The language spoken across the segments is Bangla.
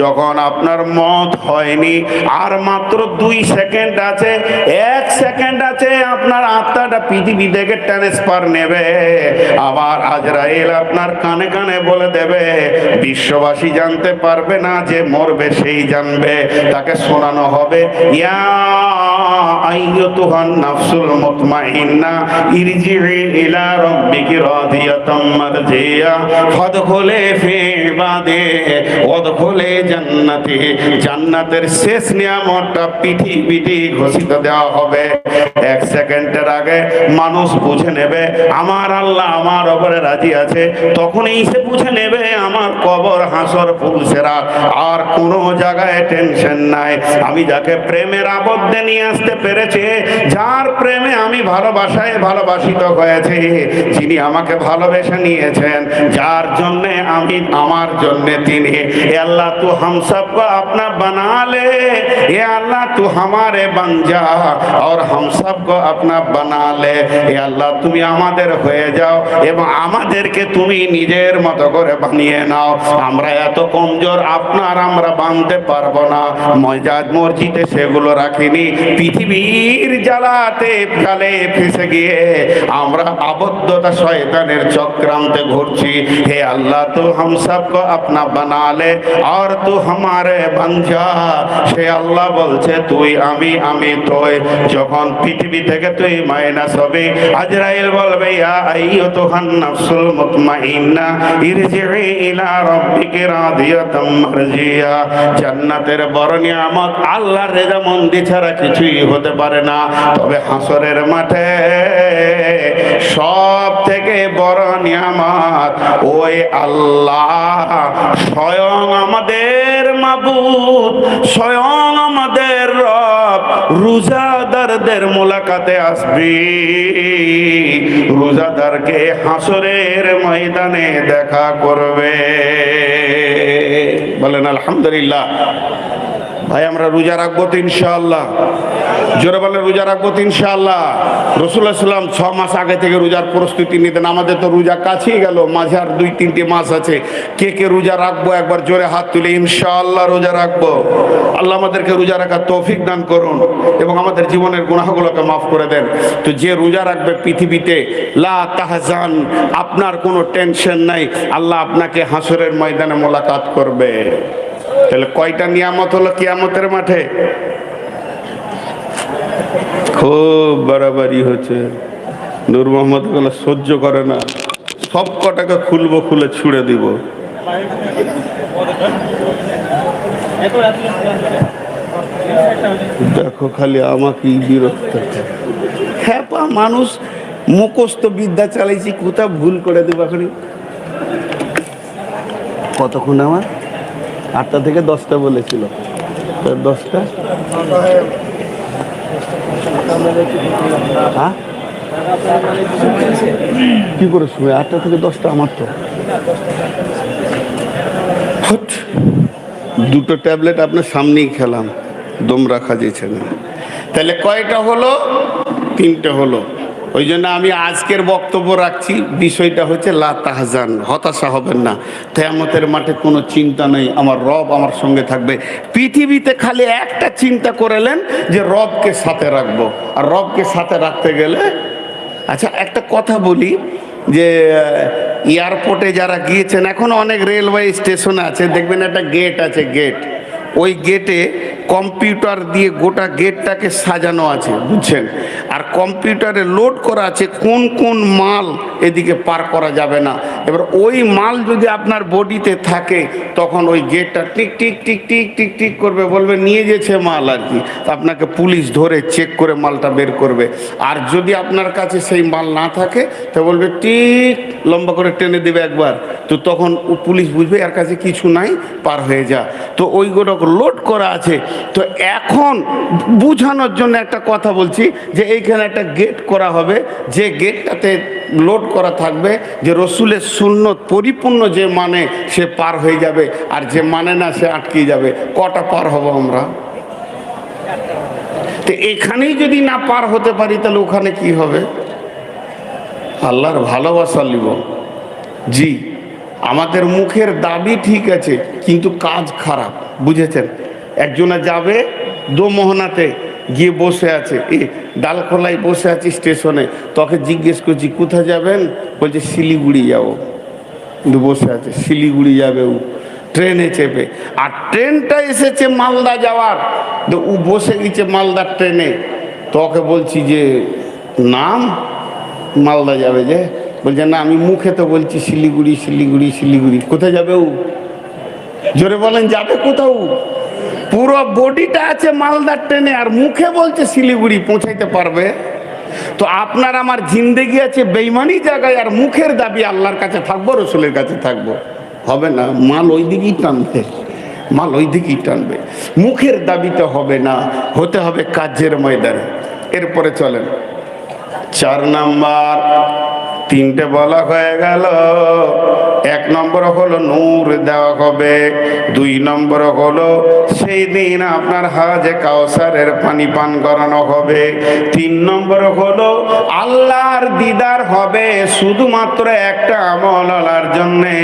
যখন আপনার মত হয়নি, আর মাত্র দুই সেকেন্ড আছে, এক সেকেন্ড আছে, আপনার আত্মাটা পৃথিবী থেকে ট্রান্সফার নেবে। আবার আজরাইল আপনার কানে কানে বলে দেবে, বিশ্ববাসী জানতে পারবে না যে মরবে, সেই জানবে। তাকে শোনানো হবে, ইয়া নাফসুল মুতমাইন্না ইলা রাব্বিকি রাদিয়াতাম মারজিয়া ফি জান্নাতের শেষ নিয়ামতটা পৃথিবীতে ঘোষিত দেওয়া হবে। এক সেকেন্ডের আগে মানুষ বুঝে নেবে, আমার আল্লাহ আমার ওপরে রাজি আছে, তখনই সে বুঝে নেবে আমার কবর, হাসর পুলসেরা আর কোনো জায়গায় টেনশন নাই। আমি যাকে প্রেমের আবদ্ধে নিয়ে আসতে পেরেছে যার প্রেমে আমি ভালোবাসায় ভালোবাসিত হয়েছে, যিনি আমাকে ভালোবেসে নিয়েছেন, যার জন্যে আমি আমার জন্যে তিনি। আল্লাহ তু হাম সবকো আপনা বানালে, এ আল্লাহ তু হামারে বান যা আর হাম সবকো আপনা বানালে। এ আল্লাহ তুমি আমাদের হয়ে যাও, এবং আমাদেরকে তুমি নিজের মতো করে বানিয়ে নাও। আমরা এত কমজোর, আপনার আমরা বানতে পারব না। মজাজ মসজিদে সেগুলো রাখিনি, পৃথিবী তীর জ্বালাতে ফেলে ফেসে গিয়ে আমরা আবদ্ধতা শয়তানের চক্রান্তে ঘুরছি। হে আল্লাহ, তো হাম সবকো আপনা বানালে আর তো হামারে বাঞ্জা সে আল্লাহ বলছে, তুই, আমি আমি, তুই, যখন পৃথিবী থেকে তুই মাইনাস হবে, আজরাইল বলবে, ইয়া আইয়াতুহান নাফসুল মুতমাইন্না ইরজিই ইলা রাব্বিকি রাদিয়াতাম মারজিয়া। জান্নাতের বড় নিয়ামত আল্লাহর রেজা মন্দি ছাড়া কিছুই হতে পারে না। তবে হাসরের মাঠে সব থেকে বড় নিয়ামত, ওই আল্লাহ স্বয়ং আমাদের মাবুদ, স্বয়ং আমাদের রব, রোজাদারদের মোলাকাতে আসবি। রোজাদারকে হাসরের ময়দানে দেখা করবে। বলেন, আলহামদুলিল্লাহ। ভাই, আমরা রোজা রাখব তো ইনশাআল্লাহ। জোরে বলে রোজা রাখব তো ইনশাআল্লাহ। রসুল্লাহ সাল্লাম ছ মাস আগে থেকে রোজার প্রস্তুতি নিতেন। আমাদের তো রোজা কাছেই গেল, মাঝে আর দুই, তিনটে মাস আছে। কে কে রোজা রাখব? একবার জোরে হাত তুলে ইনশাআল্লাহ রোজা রাখব। আল্লাহ আমাদেরকে রোজা রাখার তৌফিক দান করুন এবং আমাদের জীবনের গুনাহগুলোকে মাফ করে দেন। তো যে রোজা রাখবে পৃথিবীতে, লা তাহজান, আপনার কোনো টেনশন নাই। আল্লাহ আপনাকে হাসরের ময়দানে মোলাকাত করবে। তাহলে কয়টা নিয়ামত হলো কিয়ামতের মাঠে? খুব বাড়াবাড়ি হচ্ছে। নূর মোহাম্মদগুলো সহ্য করে না। সব কটাকে খুলবো খুলে ছুড়ে দিব। দেখো খালি আমাকেই বিরক্ত। খ্যাপা মানুষ মুখস্থ বিদ্যা চালাইছি কোথাও ভুল করে দেবো এখন কতক্ষণ আমার? আটটা থেকে দশটা বলেছিল। তা দশটা? হ্যাঁ? কি করে শুনে আটটা থেকে দশটা আমার তো। হট। দুটো ট্যাবলেট আপনার সামনেই খেলাম। দম রাখা যেছে না। তাহলে কয়টা হলো? তিনটে হলো। ওই জন্য আমি আজকের বক্তব্য রাখছি, বিষয়টা হচ্ছে লা তাহজান, হতাশা হবেন না। তেয়ামতের মাঠে কোনো চিন্তা নেই, আমার রব আমার সঙ্গে থাকবে। পৃথিবীতে খালি একটা চিন্তা করেলেন যে রবকে সাথে রাখব। আর রবকে সাথে রাখতে গেলে আচ্ছা একটা কথা বলি যে এয়ারপোর্টে যারা গিয়েছেন, এখন অনেক রেলওয়ে স্টেশন আছে, দেখবেন একটা গেট আছে, গেট। ওই গেটে কম্পিউটার দিয়ে গোটা গেটটাকে সাজানো আছে, বুঝছেন? আর কম্পিউটারে লোড করা আছে, কোন কোন মাল এদিকে পার করা যাবে না। এবার ওই মাল যদি আপনার বডিতে থাকে, তখন ওই গেটটা tick tick tick tick tick tick করবে, বলবে, নিয়ে গেছে মাল আর কি। আপনাকে পুলিশ ধরে চেক করে মালটা বের করবে। আর যদি আপনার কাছে সেই মাল না থাকে, তো বলবে ঠিক লম্বা করে টেনে দেবে একবার। তো তখন পুলিশ বুঝবে, এর কাছে কিছু নাই, পার হয়ে যা। তো ওইগুলো লোড করা আছে। তো এখন বুঝানোর জন্য একটা কথা বলছি যে এইখানে একটা গেট করা হবে। যে গেটটাতে লোড করা থাকবে, যে রসুলের সুন্নত পরিপূর্ণ যে মানে সে পার হয়ে যাবে, আর যে মানে না সে আটকে যাবে। কটা পার হব আমরা? তো এখানেই যদি না পার হতে পারি, তাহলে ওখানে কি হবে? আল্লাহর ভালোবাসা নিব। জি, আমাদের মুখের দাবি ঠিক আছে, কিন্তু কাজ খারাপ, বুঝেছেন? একজনে যাবে দোমোহনাতে গিয়ে বসে আছে। এ, ডালখোলায় বসে আছে স্টেশনে। তোকে জিজ্ঞেস করছি, কোথায় যাবেন? বলছে, শিলিগুড়ি যাব। বসে আছে, শিলিগুড়ি যাবে ও। ট্রেনে চেপে। আর ট্রেনটা এসেছে মালদা যাওয়ার। তো ও বসে গেছে মালদার ট্রেনে। তোকে বলছি যে, নাম? মালদা যাবে যে। বলছে, না, আমি মুখে তো বলছি শিলিগুড়ি শিলিগুড়ি শিলিগুড়ি। কোথায় যাবে ও? জোরে বলেন, যাবে কোথাও পুরো বডিটা আছে মালদার ট্রেনে আর মুখে বলছে শিলিগুড়ি পৌঁছাইতে পারবে। তো আপনার আমার জিন্দেগি আছে বেইমানি জায়গায়, আর মুখের দাবি আল্লাহর কাছে থাকব, রসুলের কাছে থাকব। হবে না, মাল ওই দিকেই টানবে, মাল ওই দিকেই টানবে। মুখের দাবিতে হবে না, হতে হবে কাজের ময়দানে। এরপরে চলেন। চার নাম্বার। তিনটে বলা হয়ে গেল। এক নম্বর হলো নূর দেওয়া হবে, দুই নম্বর হলো সেই দিন আপনার হাজে কাউসারের পানি পান করানো হবে, তিন নম্বর হলো আল্লাহর দিদার হবে শুধুমাত্র একটা আমলার জন্যে,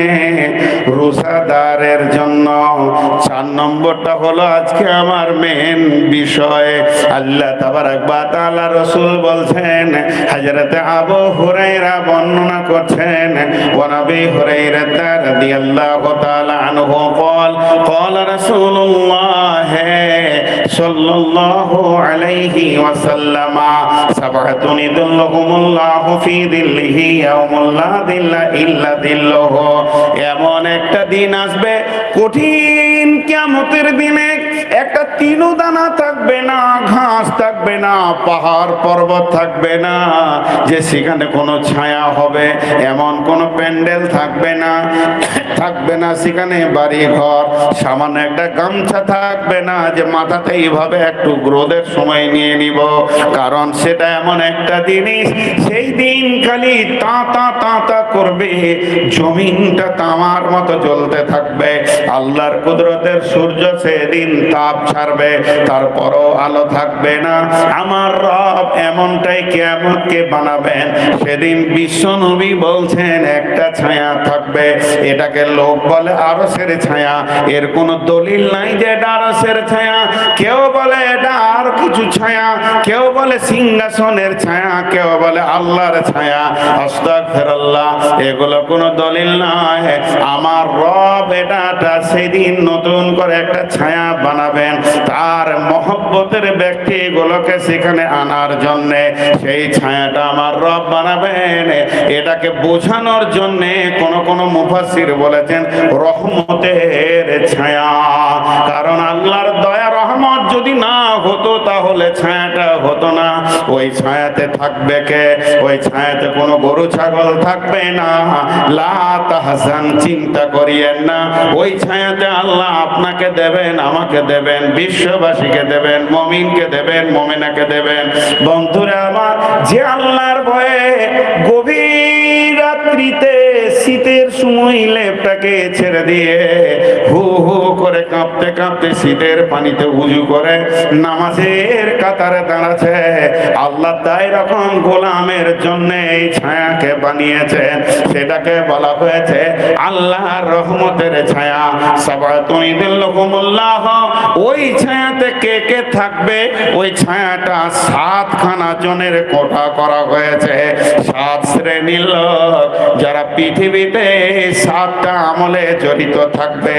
রোজাদারের জন্য। চার নম্বরটা হলো আজকে আমার মেন বিষয়। আল্লাহ তাবারাক বা তাআলা রসুল বলছেন হযরতে আবু হুরায়রা বর্ণনা করছেন ওয়া নবী হুরায়রা রাদিয়াল্লাহু তাআলা আনহু قال قال رسول الله صلى الله عليه وسلم سبعة يظلهم الله في ظله يوم لا ظل إلا ظله এমন একটা দিন আসবে কঠিন কিয়ামতের দিনে একটা তিনু দানা থাকবে না, ঘাস থাকবে না, পাহাড় পর্বত থাকবে না, যে সেখানে কোনো ছায়া হবে, এমন কোনো প্যান্ডেল থাকবে না থাকবে না সেখানে বাড়ি ঘর সামান্য একটা গামছা থাকবে না, যে মাথাতে এইভাবে একটু রোদের সময় নিয়ে নিব, কারণ সেটা এমন একটা জিনিস, সেই দিন খালি তাঁতা তাঁতা করবে, জমিনটা তামার মতো চলতে থাকবে, আল্লাহর কুদরতের সূর্য সেদিন তাপ ছাড়বে, তারপরও আলো থাকবে না। আমার রব এমনটাই কেমনকে বানাবেন। সেদিন বিশ্ব নবী বলছেন, একটা ছায়া থাকবে। এটাকে লোক বলে আরসের ছায়া। এর কোনো দলিল নাই যে এটা আরসের ছায়া। কেউ বলে এটা আর কিছু ছায়া। কেউ বলে সিংহাসনের ছায়া। কেউ বলে আল্লাহর ছায়া। আস্তাগফিরুল্লাহ, এগুলো কোনো দলিল নয় আমার রব এটাটা সেদিন নতুন করে একটা ছায়া বানাবেন। তার মহব্বতের ব্যক্তিগুলোকে সেখানে আনার জন্য সেই ছায়াটা আমার রব বানাবেন। এটাকে বোঝানোর জন্য কোন কোন মুফাসির বলেছেন, রহমতের ছায়া। কারণ আল্লাহর দয়া, রহমত যদি না হতো, তাহলে ছায়াটা হতো না। ওই ছায়াতে থাকবে কে? ওই ছায়াতে কোনো গরু, ছাগল থাকবে না। লা তাহজান, চিন্তা করিয়েন না। ওই ছায়াতে আল্লাহ আপনাকে দেবেন, আমাকে দেবেন, বিশ্ববাসীকে দেবেন, মমিনকে দেবেন, মমিনাকে দেবেন। বন্ধুরা আমার, যে আল্লাহর ভয়ে গভীর রাত্রিতে শীতের সময় লেপটাকে ছেড়ে দিয়ে হু হু করে কাঁপতে কাঁপতে শীতের পানিতে উজু করে নামাজের কাতারে দাঁড়াচ্ছে। আল্লাহ তাই রকম গোলামের জন্য এই ছায়াকে বানিয়েছেন সেটাকে বলা হয়েছে আল্লাহর রহমতের ছায়া। সবাই তুমি দিল্লাহ ওই ছায়াতে কে কে থাকবে? ওই ছায়াটা সাতখানা জনের কোঠা করা হয়েছে। সাত শ্রেণির লোক যারা পৃথিবীতে সাতটা আমলে জড়িত থাকবে,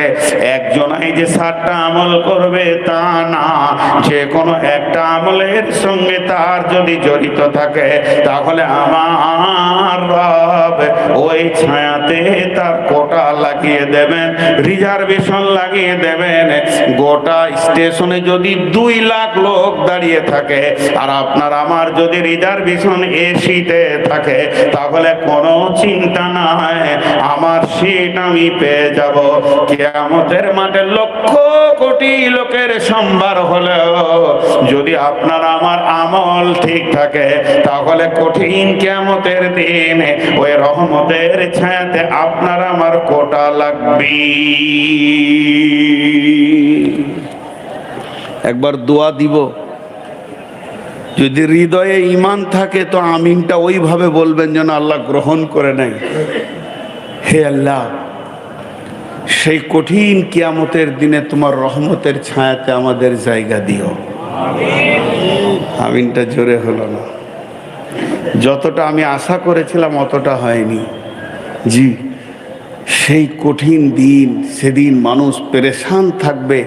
একজনাই যে সাতটা আমল করবে তা না। যে কোনো একটা আমলের সঙ্গে তার যদি জড়িত থাকে, তাহলে আমার রব ওই ছায়াতে তার কোটা লাগিয়ে দেবেন, রিজার্ভেশন লাগিয়ে দেবেন। গোটা স্টেশনে যদি দুই লাখ লোক দাঁড়িয়ে থাকে, আর আপনার আমার যদি রিজার্ভেশন এসিতে থাকে, তাহলে কোনো চিন্তা নাই, আমার সিট আমি পেয়ে যাব। কেয়ামতের মাঠে লক্ষ কোটি লোকের সম্ভার হলেও, যদি আপনার আমার আমল ঠিক থাকে, তাহলে কঠিন কেয়ামতের দিন ওই রহমতের ছায়াতে আপনার আমার কোটা লাগবে। একবার দোয়া দিব। যদি হৃদয়ে ইমান থাকে, তো আমিনটা ওইভাবে বলবেন যেন আল্লাহ গ্রহণ করে নেয়। হে আল্লাহ, সেই কঠিন কিয়ামতের দিনে তোমার রহমতের ছায়াতে আমাদের জায়গা দিও। আমিনটা জোরে হলো না। যতটা আমি আশা করেছিলাম, অতটা হয়নি। জি, সেই কঠিন দিন, সেদিন মানুষ পেরেশান থাকবে।